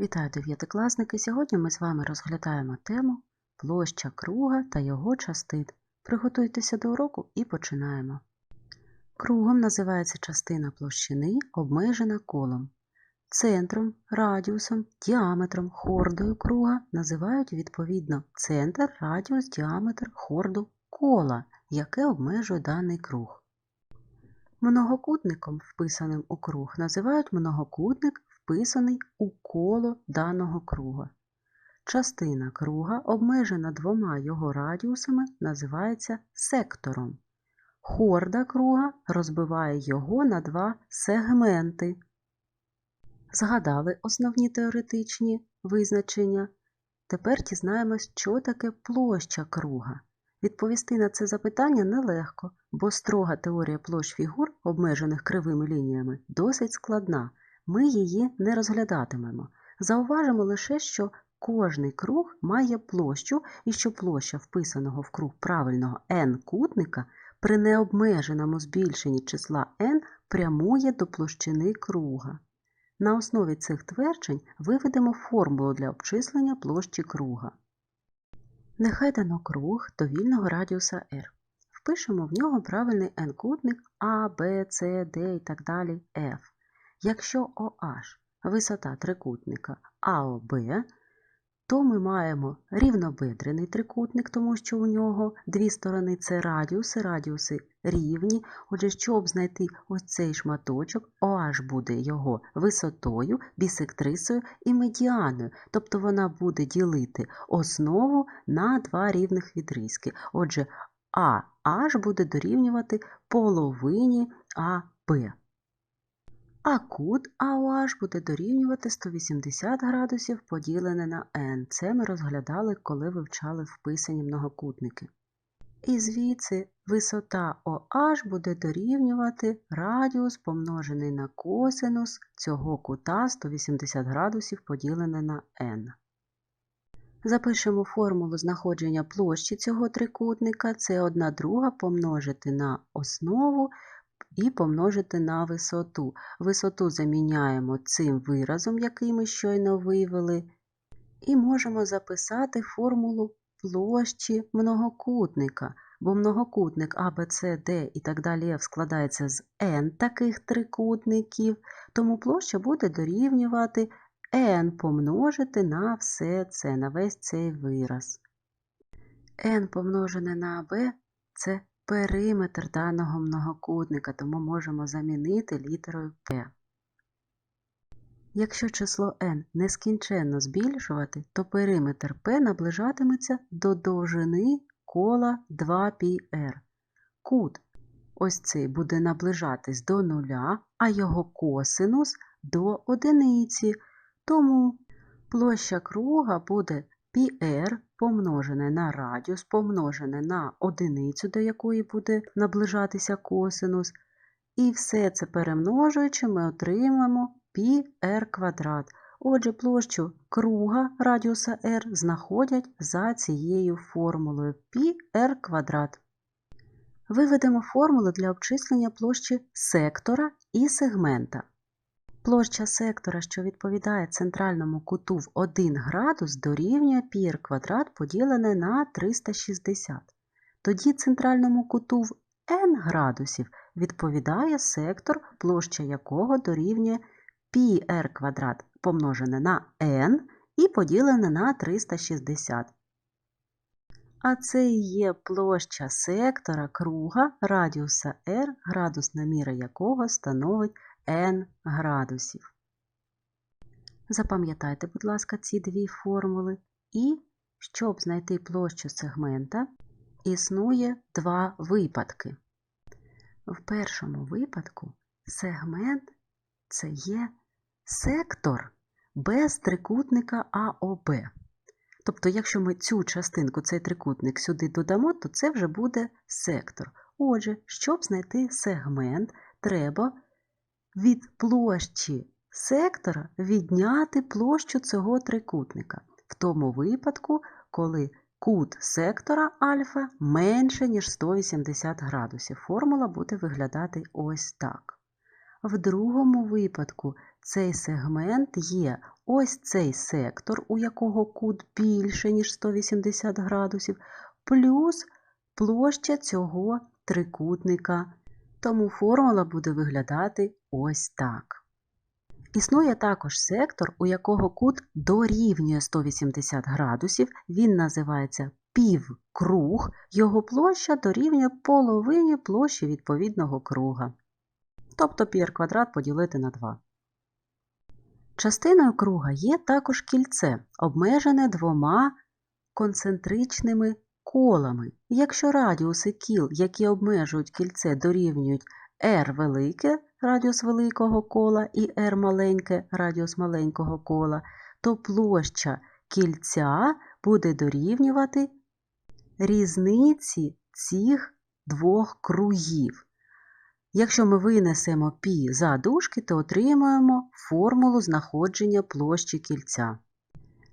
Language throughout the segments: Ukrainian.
Вітаю дев'ятикласники! Сьогодні ми з вами розглядаємо тему площа круга та його частин. Приготуйтеся до уроку і починаємо. Кругом називається частина площини, обмежена колом. Центром, радіусом, діаметром, хордою круга називають відповідно центр, радіус, діаметр, хорду кола, яке обмежує даний круг. Многокутником, вписаним у круг, називають многокутник, вписаний у коло даного круга. Частина круга, обмежена двома його радіусами, називається сектором. Хорда круга розбиває його на два сегменти. Згадали основні теоретичні визначення. Тепер дізнаємось, що таке площа круга. Відповісти на це запитання нелегко, бо строга теорія площ фігур, обмежених кривими лініями, досить складна. Ми її не розглядатимемо. Зауважимо лише, що кожний круг має площу і що площа вписаного в круг правильного n-кутника при необмеженому збільшенні числа n прямує до площини круга. На основі цих тверджень виведемо формулу для обчислення площі круга. Нехай дано круг довільного радіуса r. Впишемо в нього правильний n-кутник A, B, C, D і так далі F. Якщо OH висота трикутника АОБ, то ми маємо рівнобедрений трикутник, тому що у нього дві сторони це радіуси, радіуси рівні. Отже, щоб знайти ось цей шматочок, OH буде його висотою, бісектрисою і медіаною, тобто вона буде ділити основу на два рівних відрізки. Отже, AH буде дорівнювати половині АБ. А кут AOH буде дорівнювати 180 градусів поділене на n. Це ми розглядали, коли вивчали вписані многокутники. І звідси висота OH буде дорівнювати радіус помножений на косинус цього кута 180 градусів поділене на n. Запишемо формулу знаходження площі цього трикутника. Це 1 друга помножити на основу і помножити на висоту. Висоту заміняємо цим виразом, який ми щойно вивели, і можемо записати формулу площі многокутника, бо многокутник А, Б, С, Д і так далі складається з n таких трикутників, тому площа буде дорівнювати n помножити на все це, на весь цей вираз. n помножене на AB – це периметр даного многокутника, тому можемо замінити літерою P. Якщо число n нескінченно збільшувати, то периметр P наближатиметься до довжини кола 2πr. Кут ось цей буде наближатись до нуля, а його косинус до одиниці. Тому площа круга буде πr помножене на радіус, помножене на одиницю, до якої буде наближатися косинус. І все це перемножуючи, ми отримаємо πr квадрат. Отже, площу круга радіуса r знаходять за цією формулою πr квадрат. Виведемо формулу для обчислення площі сектора і сегмента. Площа сектора, що відповідає центральному куту в 1 градус, дорівнює πr квадрат поділене на 360. Тоді центральному куту в n градусів відповідає сектор, площа якого дорівнює πr квадрат помножене на n і поділене на 360. А це і є площа сектора круга радіуса r, градусна міра якого становить n градусів. Запам'ятайте, будь ласка, ці дві формули. І, щоб знайти площу сегмента, існує два випадки. В першому випадку сегмент це є сектор без трикутника АОБ. Тобто, якщо ми цю частинку, цей трикутник сюди додамо, то це вже буде сектор. Отже, щоб знайти сегмент, треба від площі сектора відняти площу цього трикутника. В тому випадку, коли кут сектора альфа менше, ніж 180 градусів. Формула буде виглядати ось так. В другому випадку цей сегмент є ось цей сектор, у якого кут більше, ніж 180 градусів, плюс площа цього трикутника. Тому формула буде виглядати ось так. Існує також сектор, у якого кут дорівнює 180 градусів, він називається півкруг, його площа дорівнює половині площі відповідного круга. Тобто пір квадрат поділити на 2. Частиною круга є також кільце, обмежене двома концентричними колами. Якщо радіуси кіл, які обмежують кільце, дорівнюють r велике радіус великого кола і r маленьке радіус маленького кола, то площа кільця буде дорівнювати різниці цих двох кругів. Якщо ми винесемо π за дужки, то отримаємо формулу знаходження площі кільця.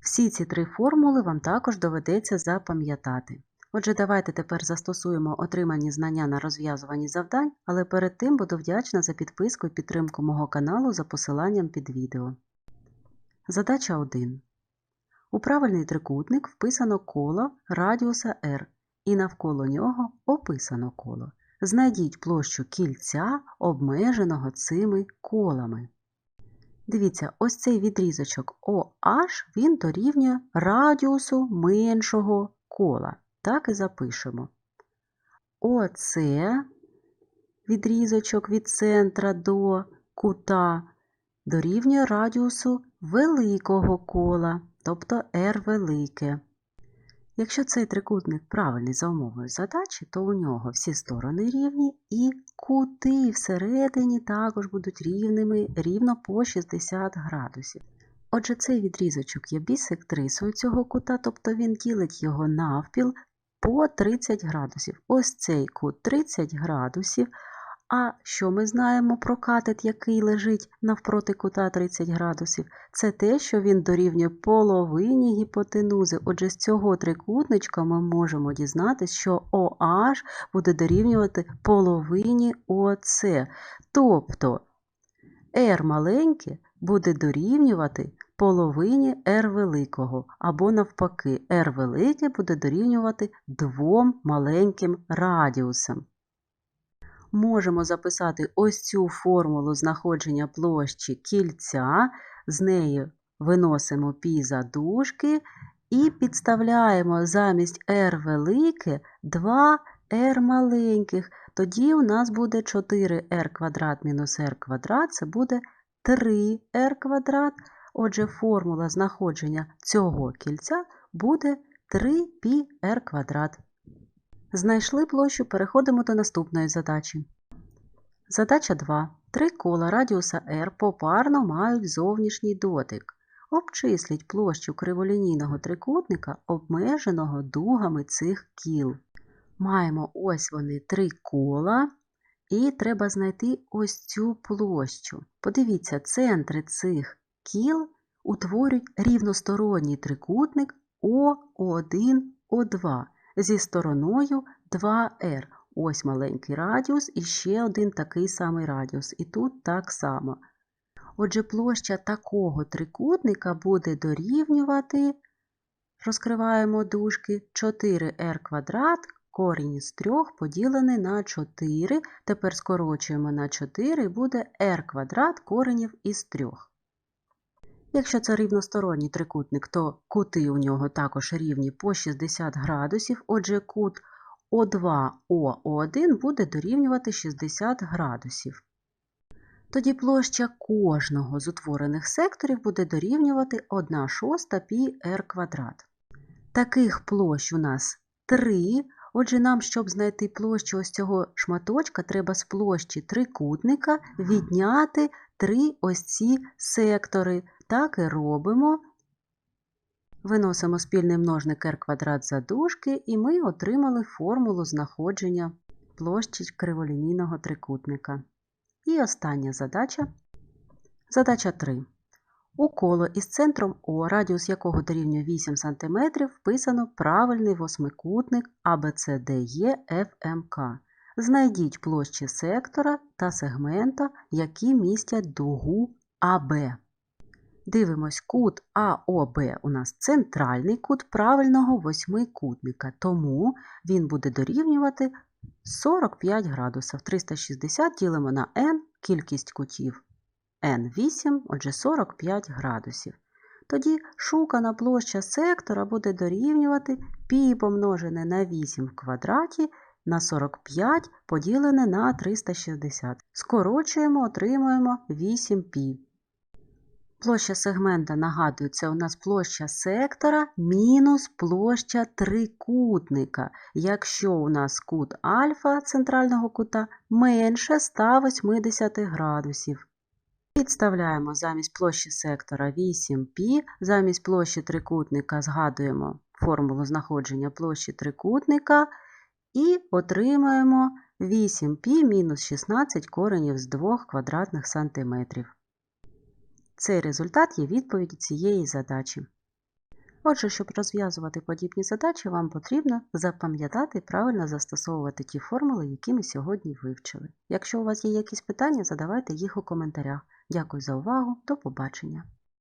Всі ці три формули вам також доведеться запам'ятати. Отже, давайте тепер застосуємо отримані знання на розв'язуванні завдань, але перед тим буду вдячна за підписку і підтримку мого каналу за посиланням під відео. Задача 1. У правильний трикутник вписано коло радіуса r і навколо нього описано коло. Знайдіть площу кільця, обмеженого цими колами. Дивіться, ось цей відрізочок OH він дорівнює радіусу меншого кола. Так і запишемо. Оце відрізочок від центра до кута дорівнює радіусу великого кола, тобто R велике. Якщо цей трикутник правильний за умовою задачі, то у нього всі сторони рівні і кути всередині також будуть рівними рівно по 60 градусів. Отже, цей відрізочок є бісектрисою цього кута, тобто він ділить його навпіл по 30 градусів. Ось цей кут 30 градусів. А що ми знаємо про катет, який лежить навпроти кута 30 градусів? Це те, що він дорівнює половині гіпотенузи. Отже, з цього трикутничка ми можемо дізнатися, що OH буде дорівнювати половині ОС. Тобто R маленьке буде дорівнювати половині R великого, або навпаки, R велике буде дорівнювати двом маленьким радіусам можемо записати ось цю формулу знаходження площі кільця, з неї виносимо пі за дужки і підставляємо замість r велике 2 r маленьких. Тоді у нас буде 4r квадрат мінус r квадрат, це буде 3r квадрат. Отже, формула знаходження цього кільця буде 3πr квадрат. Знайшли площу, переходимо до наступної задачі. Задача 2. Три кола радіуса r попарно мають зовнішній дотик. Обчисліть площу криволінійного трикутника, обмеженого дугами цих кіл. Маємо ось вони три кола, і треба знайти ось цю площу. Подивіться, центри цих кіл утворюють рівносторонній трикутник О1, О2 зі стороною 2R. Ось маленький радіус і ще один такий самий радіус. І тут так само. Отже, площа такого трикутника буде дорівнювати, розкриваємо дужки, 4r квадрат, корінь із 3 поділений на 4. Тепер скорочуємо на 4 і буде r квадрат коренів із 3. Якщо це рівносторонній трикутник, то кути у нього також рівні по 60 градусів, отже, кут О2ОО1 буде дорівнювати 60 градусів. Тоді площа кожного з утворених секторів буде дорівнювати 1 шоста пі r квадрат. Таких площ у нас 3. Отже, нам, щоб знайти площу ось цього шматочка, треба з площі трикутника відняти три ось ці сектори. Так і робимо. Виносимо спільний множник r квадрат за дужки, і ми отримали формулу знаходження площі криволінійного трикутника. І остання задача. Задача 3. У коло із центром О, радіус якого дорівнює 8 см, вписано правильний восьмикутник ABCDE FMK. Знайдіть площі сектора та сегмента, які містять дугу АБ. Дивимось, кут АОБ у нас центральний кут правильного восьмикутника, тому він буде дорівнювати 45 градусів. 360 ділимо на n, кількість кутів n8, отже 45 градусів. Тоді шукана площа сектора буде дорівнювати π помножене на 8 в квадраті на 45 поділене на 360. Скорочуємо, отримуємо 8π. Площа сегмента, нагадую, це у нас площа сектора мінус площа трикутника, якщо у нас кут альфа центрального кута менше 180 градусів. Підставляємо замість площі сектора 8π, замість площі трикутника згадуємо формулу знаходження площі трикутника і отримаємо 8π мінус 16 коренів з 2 квадратних сантиметрів. Цей результат є відповіді цієї задачі. Отже, щоб розв'язувати подібні задачі, вам потрібно запам'ятати і правильно застосовувати ті формули, які ми сьогодні вивчили. Якщо у вас є якісь питання, задавайте їх у коментарях. Дякую за увагу, до побачення!